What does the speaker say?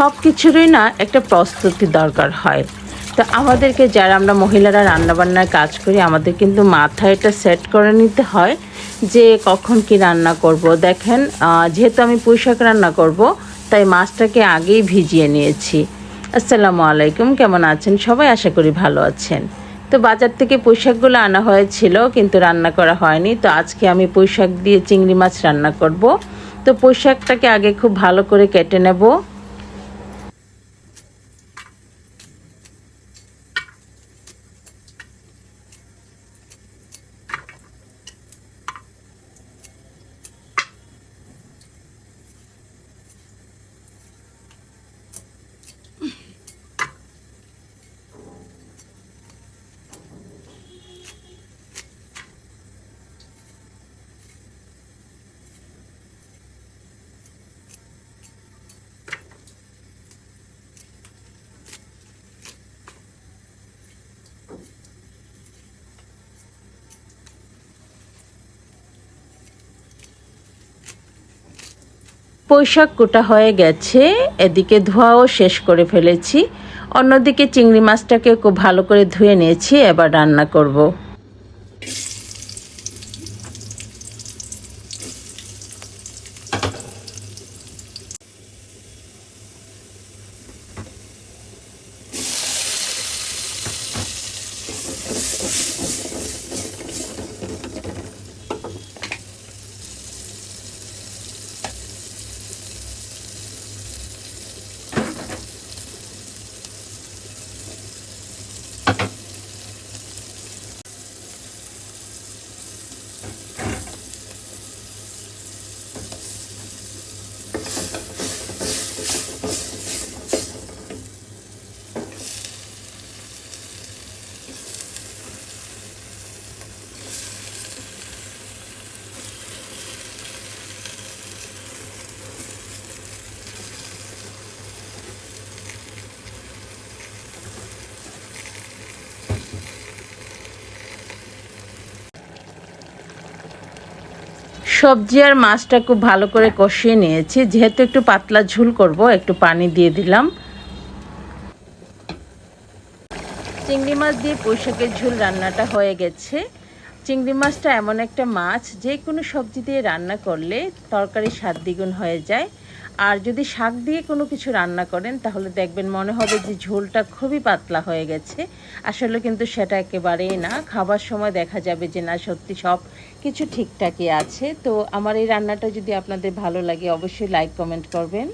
সব কিছুরই না একটা প্রস্তুতি দরকার হয়। তো আমাদেরকে যারা আমরা মহিলারা রান্নাবান্নার কাজ করি, আমাদের কিন্তু মাথায় এটা সেট করে নিতে হয় যে কখন কি রান্না করব। দেখেন যেহেতু আমি পুঁইশাক রান্না করব, তাই মাছটাকে আগেই ভিজিয়ে নিয়েছি। আসসালামু আলাইকুম, কেমন আছেন? সবাই আশা করি ভালো আছেন। তো বাজার থেকে পুঁইশাকগুলো আনা হয়েছিল, কিন্তু রান্না করা হয়নি। তো আজকে আমি পুঁইশাক দিয়ে চিংড়ি মাছ রান্না করব। তো পুঁইশাকটাকে আগে খুব ভালো করে কেটে নেব। পুঁইশাক কোটা হয়ে গেছে, এদিকে ধোয়াও শেষ করে ফেলেছি অন্যদিকে চিংড়ি মাছটাকে খুব ভালো করে ধুয়ে নিয়েছি, এবার রান্না করব। সবজি আর মাছটা খুব ভালো করে কষিয়ে নিয়েছি। যেহেতু একটু পাতলা ঝুল করব, একটু পানি দিয়ে দিলাম। চিংড়ি মাছ দিয়ে পুঁইশাকের ঝুল রান্নাটা হয়ে গেছে। চিংড়ি মাছটা এমন একটা মাছ, যে কোনো সবজি দিয়ে রান্না করলে তরকারি স্বাদ দ্বিগুণ হয়ে যায়। আর যদি শাক দিয়ে কোনো কিছু রান্না করেন, তাহলে দেখবেন মনে হবে যে ঝোলটা খুবই পাতলা হয়ে গেছে। আসলে কিন্তু সেটা একেবারেই না। খাবার সময় দেখা যাবে যে না, সত্যি সব কিছু ঠিকঠাকই আছে। তো আমার এই রান্নাটা যদি আপনাদের ভালো লাগে, অবশ্যই লাইক কমেন্ট করবেন।